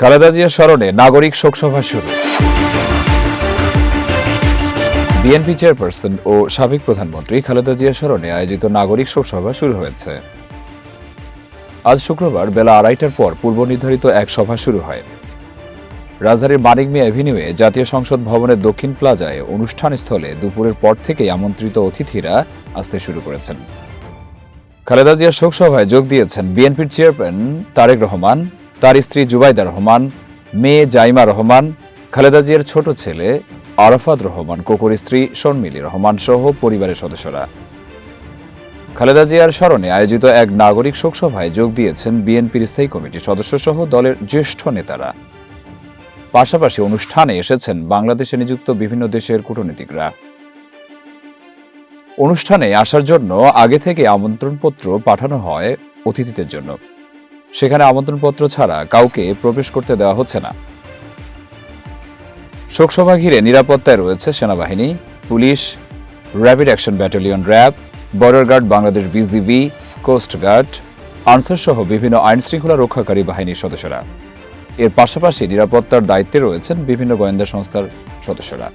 খালেদা জিয়ার স্মরণে নাগরিক শোকসভা শুরু। বিএনপি চেয়ারপারসন ও সাবেক প্রধানমন্ত্রী খালেদা জিয়ার স্মরণে আয়োজিত নাগরিক শোকসভা শুরু হয়েছে। আজ শুক্রবার বেলা আড়াইটার পর পূর্ব নির্ধারিত এক সভা শুরু হয়। রাজধানীর মানিক মিয়া এভিনিউয়ে জাতীয় সংসদ ভবনের দক্ষিণ প্লাজায় অনুষ্ঠান স্থলে দুপুরের পর থেকেই আমন্ত্রিত অতিথিরা আসতে শুরু করেছেন। খালেদা জিয়ার শোকসভায় যোগ দিয়েছেন বিএনপির চেয়ারম্যান তারেক রহমান তার স্ত্রী জুবাইদা রহমান, মেয়ে জাইমা রহমান, খালেদা জিয়ার ছোট ছেলে আরাফাত রহমান, কোকর স্ত্রী শর্মিলি রহমান সহ পরিবারের সদস্যরা। খালেদা জিয়ার স্মরণে আয়োজিত এক নাগরিক শোকসভায় যোগ দিয়েছেন বিএনপির স্থায়ী কমিটির সদস্যসহ দলের জ্যেষ্ঠ নেতারা। পাশাপাশি অনুষ্ঠানে এসেছেন বাংলাদেশে নিযুক্ত বিভিন্ন দেশের কূটনীতিকরা। অনুষ্ঠানে আসার জন্য আগে থেকে আমন্ত্রণপত্র পাঠানো হয় অতিথিদের জন্য। সেখানে আমন্ত্রণপত্র ছাড়া কাউকে প্রবেশ করতে দেওয়া হচ্ছে না। শোকসভা ঘিরে নিরাপত্তায় রয়েছে সেনাবাহিনী, police, rapid action battalion RAB, border guard Bangladesh BGB, coast guard, Ansar সহ বিভিন্ন আইন শৃঙ্খলা রক্ষাকারী বাহিনীর সদস্যরা। এর পাশাপাশি নিরাপত্তার দায়িত্বে রয়েছেন বিভিন্ন গোয়েন্দা সংস্থার সদস্যরা।